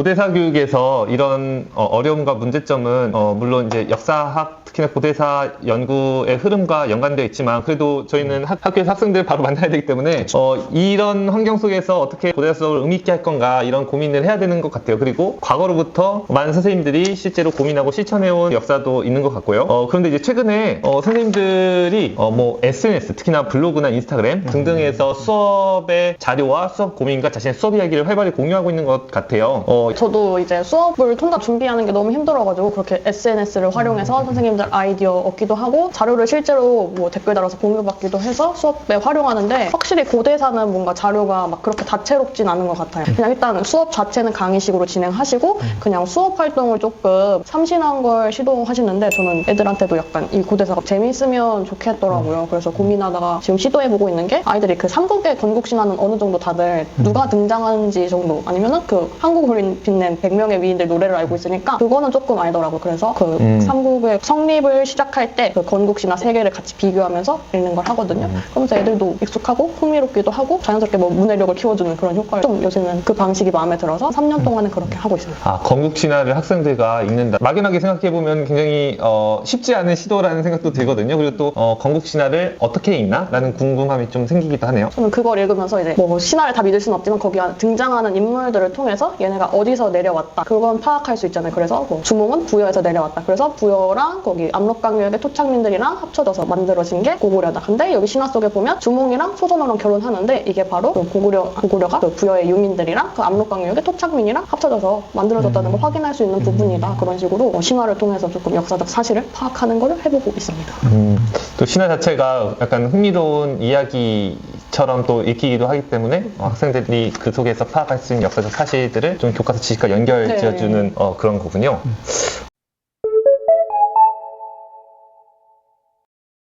고대사 교육에서 이런 어, 려움과 문제점은 어, 물론 이제 역사학 특히나 고대사 연구의 흐름과 연관되어 있지만 그래도 저희는 학, 학교에서 학생들 바로 만나야 되기 때문에 어, 이런 환경 속에서 어떻게 고대사 수업을 의미 있게 할 건가 이런 고민을 해야 되는 것 같아요. 그리고 과거로부터 많은 선생님들이 실제로 고민하고 실천해온 역사도 있는 것 같고요. 어, 그런데 이제 최근에 어, 선생님들이 어, 뭐 SNS 특히나 블로그나 인스타그램 등등에서 수업의 자료와 수업 고민과 자신의 수업 이야기를 활발히 공유하고 있는 것 같아요. 어, 저도 이제 수업을 통합 준비하는 게 너무 힘들어가지고 그렇게 SNS를 활용해서 선생님들 아이디어 얻기도 하고 자료를 실제로 뭐 댓글 달아서 공유받기도 해서 수업에 활용하는데 확실히 고대사는 뭔가 자료가 막 그렇게 다채롭진 않은 것 같아요. 그냥 일단 수업 자체는 강의식으로 진행하시고 그냥 수업 활동을 조금 참신한 걸 시도하시는데 저는 애들한테도 약간 이 고대사가 재미있으면 좋겠더라고요. 그래서 고민하다가 지금 시도해보고 있는 게 아이들이 그 삼국의 건국 신화는 어느 정도 다들 누가 등장하는지 정도 아니면은 그 한국을 빛낸 100명의 위인들 노래를 알고 있으니까 그거는 조금 알더라고요. 그래서 그 음. 삼국의 성립을 시작할 때 그 건국신화 세 개를 같이 비교하면서 읽는 걸 하거든요. 그러면서 애들도 익숙하고 흥미롭기도 하고 자연스럽게 뭐 문해력을 키워주는 그런 효과를 좀 요새는 그 방식이 마음에 들어서 3년 동안은 그렇게 하고 있어요. 아, 건국 신화를 학생들과 읽는다. 막연하게 생각해 보면 굉장히 어, 쉽지 않은 시도라는 생각도 들거든요. 그리고 또 어, 건국 신화를 어떻게 읽나 라는 궁금함이 좀 생기기도 하네요. 저는 그걸 읽으면서 이제 뭐 신화를 다 믿을 수는 없지만 거기 등장하는 인물들을 통해서 얘네가 어디 서 내려왔다. 그건 파악할 수 있잖아요. 그래서 뭐 주몽은 부여에서 내려왔다. 그래서 부여랑 거기 압록강유역의 토착민들이랑 합쳐져서 만들어진 게 고구려다. 근데 여기 신화 속에 보면 주몽이랑 소선호랑 결혼하는데 이게 바로 그 고구려, 고구려가 그 부여의 유민들이랑 그 압록강유역의 토착민이랑 합쳐져서 만들어졌다는 걸 확인할 수 있는 부분이다. 그런 식으로 뭐 신화를 통해서 조금 역사적 사실을 파악하는 걸 해보고 있습니다. 음, 또 신화 자체가 약간 흥미로운 이야기 처럼 또 읽히기도 하기 때문에 어, 학생들이 그 속에서 파악할 수 있는 역사적 사실들을 좀 교과서 지식과 연결 네. 지어주는 어, 그런 거군요.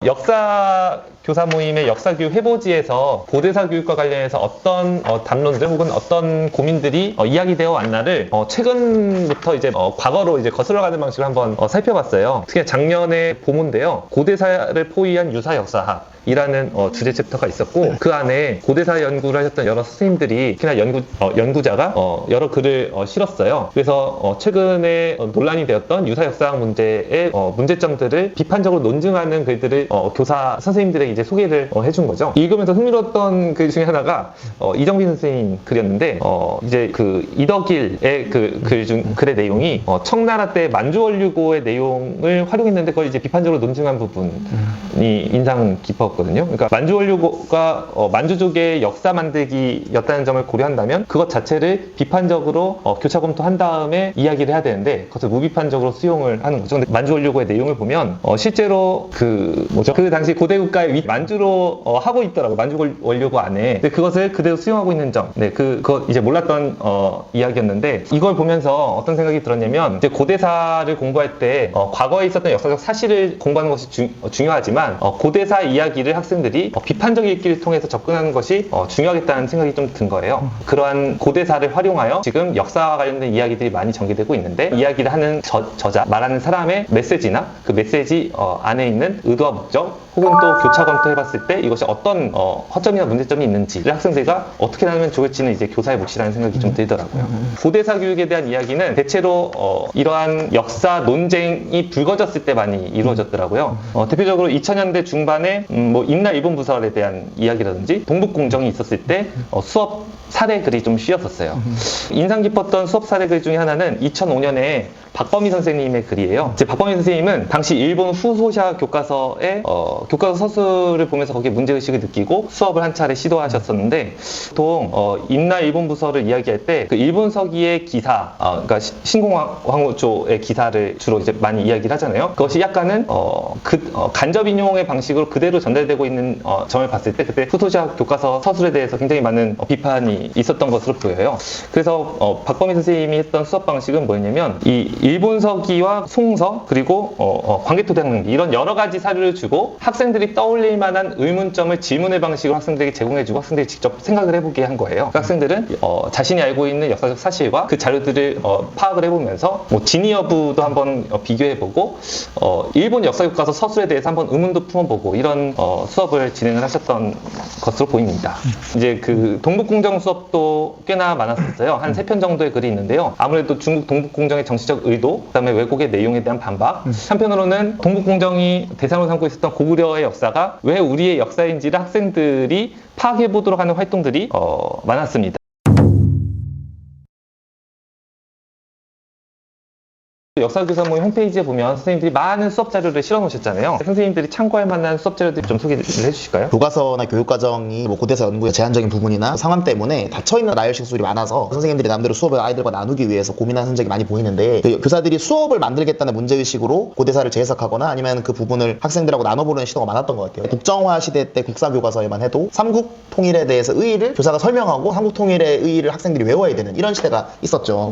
역사 교사 모임의 역사 교육 회보지에서 고대사 교육과 관련해서 어떤 어, 담론들 혹은 어떤 고민들이 어, 이야기되어 왔나를 어, 최근부터 이제 어, 과거로 이제 거슬러 가는 방식으로 한번 어, 살펴봤어요. 특히 작년에 봄인데요. 고대사를 포위한 유사 역사학. 이라는 어, 주제 챕터가 있었고 그 안에 고대사 연구를 하셨던 여러 스님들이 특히나 연구 어, 연구자가 어, 여러 글을 어, 실었어요. 그래서 어, 최근에 어, 논란이 되었던 유사 역사학 문제의 어, 문제점들을 비판적으로 논증하는 글들을 어, 교사 선생님들에게 이제 소개를 어, 해준 거죠. 읽으면서 흥미로웠던 글 중에 하나가 어, 이정빈 선생님 글이었는데 어, 이제 그 이덕일의 그 글 중 글의 내용이 어, 청나라 때 만주원류고의 내용을 활용했는데 그걸 이제 비판적으로 논증한 부분이 인상 깊었 거든요. 그러니까 만주원류고가 어, 만주족의 역사 만들기였다는 점을 고려한다면 그것 자체를 비판적으로 어, 교차 검토한 다음에 이야기를 해야 되는데 그것을 무비판적으로 수용을 하는 거죠. 근데 만주원류고의 내용을 보면 어, 실제로 그 뭐죠? 그 당시 고대 국가의 위 만주로 어, 하고 있더라고 만주원류고 안에. 근데 그것을 그대로 수용하고 있는 점. 네, 그 그거 이제 몰랐던 어, 이야기였는데 이걸 보면서 어떤 생각이 들었냐면 이제 고대사를 공부할 때 어, 과거에 있었던 역사적 사실을 공부하는 것이 중, 어, 중요하지만 어, 고대사 이야기 를 학생들이 어, 비판적 읽기를 통해서 접근하는 것이 어, 중요하겠다는 생각이 좀 든 거예요. 그러한 고대사를 활용하여 지금 역사와 관련된 이야기들이 많이 전개되고 있는데 이야기를 하는 저, 저자 말하는 사람의 메시지나 그 메시지 어, 안에 있는 의도와 목적 혹은 또 교차 검토해봤을 때 이것이 어떤 어, 허점이나 문제점이 있는지를 학생들과 어떻게 나누면 좋을지는 이제 교사의 몫이라는 생각이 좀 들더라고요. 고대사 교육에 대한 이야기는 대체로 어, 이러한 역사 논쟁이 불거졌을 때 많이 이루어졌더라고요. 어, 대표적으로 2000년대 중반에 음, 뭐 임나 일본 부설에 대한 이야기라든지 동북 공정이 있었을 때 어, 수업 사례 글이 좀 쉬었었어요. 인상 깊었던 수업 사례 글 중에 하나는 2005년에 박범희 선생님의 글이에요. 이제 박범희 선생님은 당시 일본 후소샤 교과서의 어, 교과서 서술을 보면서 거기에 문제의식을 느끼고 수업을 한 차례 시도하셨었는데 보통 어, 임나 일본 부서를 이야기할 때 그 일본 서기의 기사, 어, 그러니까 시- 신공황후조의 기사를 주로 이제 많이 이야기를 하잖아요. 그것이 약간은 어, 그, 어, 간접 인용의 방식으로 그대로 전달되고 있는 어, 점을 봤을 때 그때 후소샤 교과서 서술에 대해서 굉장히 많은 어, 비판이 있었던 것으로 보여요. 그래서 어, 박범희 선생님이 했던 수업 방식은 뭐였냐면 이 일본 서기와 송서 그리고 어, 어, 광개토대학릉기 이런 여러 가지 사료를 주고 학생들이 떠올릴 만한 의문점을 질문의 방식으로 학생들에게 제공해주고 학생들이 직접 생각을 해보게 한 거예요. 그 학생들은 어, 자신이 알고 있는 역사적 사실과 그 자료들을 어, 파악을 해보면서 뭐 진위 여부도 한번 어, 비교해보고 어, 일본 역사 교과서 서술에 대해서 한번 의문도 품어보고 이런 어, 수업을 진행을 하셨던 것으로 보입니다. 이제 그 동북공정 수업 수업도 꽤나 많았었어요. 한 세 편 정도의 글이 있는데요. 아무래도 중국 동북공정의 정치적 의도, 그다음에 왜곡의 내용에 대한 반박. 한편으로는 동북공정이 대상으로 삼고 있었던 고구려의 역사가 왜 우리의 역사인지를 학생들이 파악해 보도록 하는 활동들이 어, 많았습니다. 역사교사 모임 홈페이지에 보면 선생님들이 많은 수업 자료를 실어 놓으셨잖아요. 선생님들이 참고할 만한 수업 자료들 좀 소개를 해주실까요? 교과서나 교육과정이 뭐 고대사 연구의 제한적인 부분이나 상황 때문에 닫혀있는 나열식 수술이 많아서 선생님들이 남대로 수업을 아이들과 나누기 위해서 고민하는 흔적이 많이 보이는데 그 교사들이 수업을 만들겠다는 문제의식으로 고대사를 재해석하거나 아니면 그 부분을 학생들하고 나눠보는 시도가 많았던 것 같아요. 국정화 시대 때 국사교과서에만 해도 삼국 통일에 대해서 의의를 교사가 설명하고 삼국 통일의 의의를 학생들이 외워야 되는 이런 시대가 있었죠.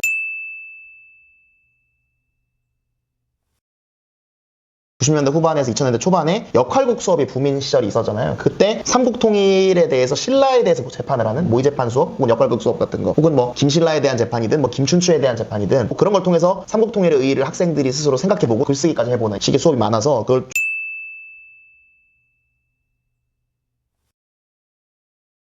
90년대 후반에서 2000년대 초반에 역할국 수업이 붐인 시절이 있었잖아요. 그때 삼국 통일에 대해서 신라에 대해서 재판을 하는 모의 재판 수업 혹은 역할국 수업 같은 거 혹은 뭐 김신라에 대한 재판이든 뭐 김춘추에 대한 재판이든 뭐 그런 걸 통해서 삼국 통일의 의의를 학생들이 스스로 생각해보고 글쓰기까지 해보는 식의 수업이 많아서 그걸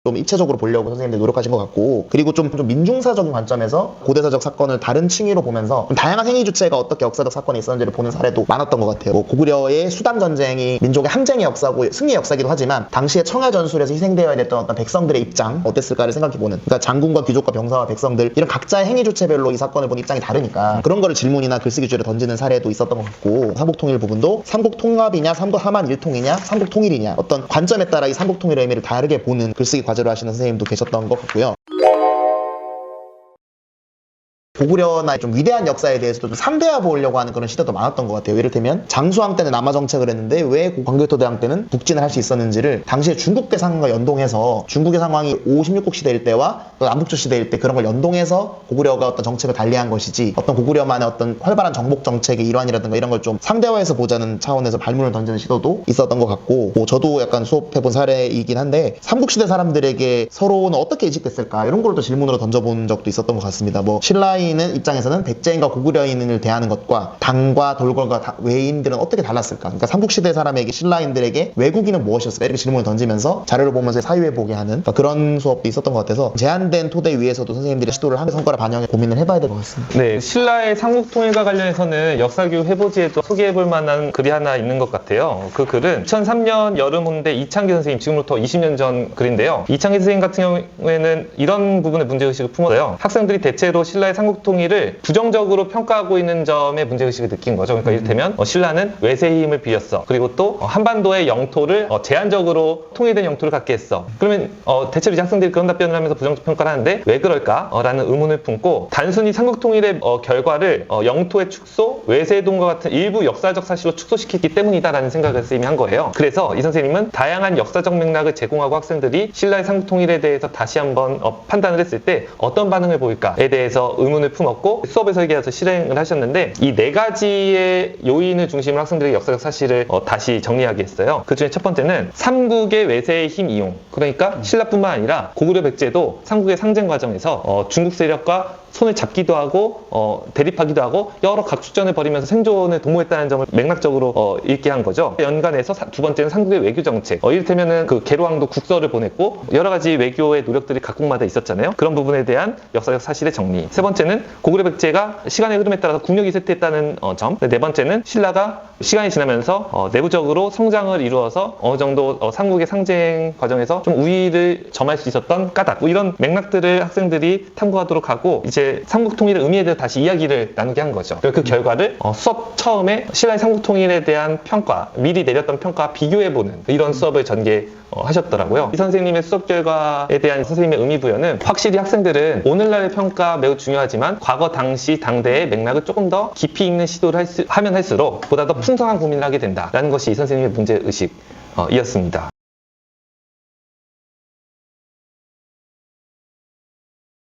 좀 입체적으로 보려고 선생님들이 노력하신 것 같고 그리고 좀, 좀 민중사적인 관점에서 고대사적 사건을 다른 층위로 보면서 좀 다양한 행위 주체가 어떻게 역사적 사건이 있었는지를 보는 사례도 많았던 것 같아요. 뭐 고구려의 수단 전쟁이 민족의 항쟁의 역사고 승리의 역사이기도 하지만 당시에 청해 전술에서 희생되어야 됐던 어떤 백성들의 입장 어땠을까를 생각해보는 그러니까 장군과 귀족과 병사와 백성들 이런 각자의 행위 주체별로 이 사건을 본 입장이 다르니까 그런 거를 질문이나 글쓰기 주제로 던지는 사례도 있었던 것 같고 삼국통일 부분도 삼국통합이냐 삼국하만 일통이냐 삼국통일이냐 어떤 관점에 따라 이 삼국통일의 의미를 다르게 보는 글쓰기 과제로 하시는 선생님도 계셨던 것 같고요. 고구려나 좀 위대한 역사에 대해서도 좀 상대해 보려고 하는 그런 시대도 많았던 것 같아요. 예를들면 장수왕 때는 남하 정책을 했는데 왜 광개토대왕 때는 북진을 할 수 있었는지를 당시에 중국계 상황과 연동해서 중국의 상황이 5, 16국 시대일 때와 또 남북조 시대일 때 그런 걸 연동해서 고구려가 어떤 정책을 달리한 것이지 어떤 고구려만의 어떤 활발한 정복 정책의 일환이라든가 이런 걸 좀 상대화해서 보자는 차원에서 발문을 던지는 시도도 있었던 것 같고 뭐 저도 약간 수업해본 사례이긴 한데 삼국시대 사람들에게 서로는 어떻게 이직됐을까 이런 걸 또 질문으로 던져본 적도 있었던 것 같습니다. 뭐 신라인 은 입장에서는 백제인과 고구려인을 대하는 것과 당과 돌궐과 다- 외인들은 어떻게 달랐을까? 그러니까 삼국시대 사람에게 신라인들에게 외국인은 무엇이었을까? 이렇게 질문을 던지면서 자료를 보면서 사유해보게 하는 그러니까 그런 수업도 있었던 것 같아서 제한된 토대 위에서도 선생님들이 시도를 하는 성과를 반영해 고민을 해봐야 될 것 같습니다. 네, 신라의 삼국통일과 관련해서는 역사교육 회보지에도 소개해볼 만한 글이 하나 있는 것 같아요. 그 글은 2003년 여름 혼대 이창기 선생님, 지금부터 20년 전 글인데요. 이창기 선생님 같은 경우에는 이런 부분에 문제의식을 품어요. 학생들이 대체로 신라의 삼국 통일을 부정적으로 평가하고 있는 점에 문제의식을 느낀 거죠. 그러니까 이를테면 어, 신라는 외세의 힘을 빌렸어. 그리고 또 어, 한반도의 영토를 어, 제한적으로 통일된 영토를 갖게 했어. 그러면 어, 대체로 이제 학생들이 그런 답변을 하면서 부정적 평가를 하는데 왜 그럴까? 어, 라는 의문을 품고 단순히 삼국 통일의 어, 결과를 어, 영토의 축소, 외세 동과 같은 일부 역사적 사실로 축소시키기 때문이다라는 생각을 쓰임이 한 거예요. 그래서 이 선생님은 다양한 역사적 맥락을 제공하고 학생들이 신라의 삼국 통일에 대해서 다시 한번 어, 판단을 했을 때 어떤 반응을 보일까에 대해서 의문을 품었고 수업에서 얘기해서 실행을 하셨는데 이 네 가지의 요인을 중심으로 학생들에게 역사적 사실을 어, 다시 정리하게 했어요. 그 중에 첫 번째는 삼국의 외세의 힘 이용. 그러니까 신라뿐만 아니라 고구려 백제도 삼국의 상징 과정에서 어, 중국 세력과 손을 잡기도 하고 어, 대립하기도 하고 여러 각축전을 벌이면서 생존을 도모했다는 점을 맥락적으로 어, 읽게 한 거죠. 연간해서 사- 두 번째는 삼국의 외교 정책. 어, 이를테면은 그 계로왕도 국서를 보냈고 여러 가지 외교의 노력들이 각국마다 있었잖아요. 그런 부분에 대한 역사적 사실의 정리. 세 번째는 고구려 백제가 시간의 흐름에 따라서 국력이 쇠퇴했다는 어, 점. 네 번째는 신라가 시간이 지나면서 어, 내부적으로 성장을 이루어서 어느 정도 어, 삼국의 상징 과정에서 좀 우위를 점할 수 있었던 까닭. 뭐 이런 맥락들을 학생들이 탐구하도록 하고 이제 삼국 통일의 의미에 대해서 다시 이야기를 나누게 한 거죠. 그리고 그 결과를 어, 수업 처음에 신라의 삼국 통일에 대한 평가, 미리 내렸던 평가 비교해보는 이런 수업을 전개 어, 하셨더라고요. 이 선생님의 수업 결과에 대한 선생님의 의미 부여는 확실히 학생들은 오늘날의 평가 매우 중요하지만 과거 당시 당대의 맥락을 조금 더 깊이 있는 시도를 할 수- 하면 할수록 보다 더 풍성한 고민을 하게 된다라는 것이 이 선생님의 문제 의식 이었습니다.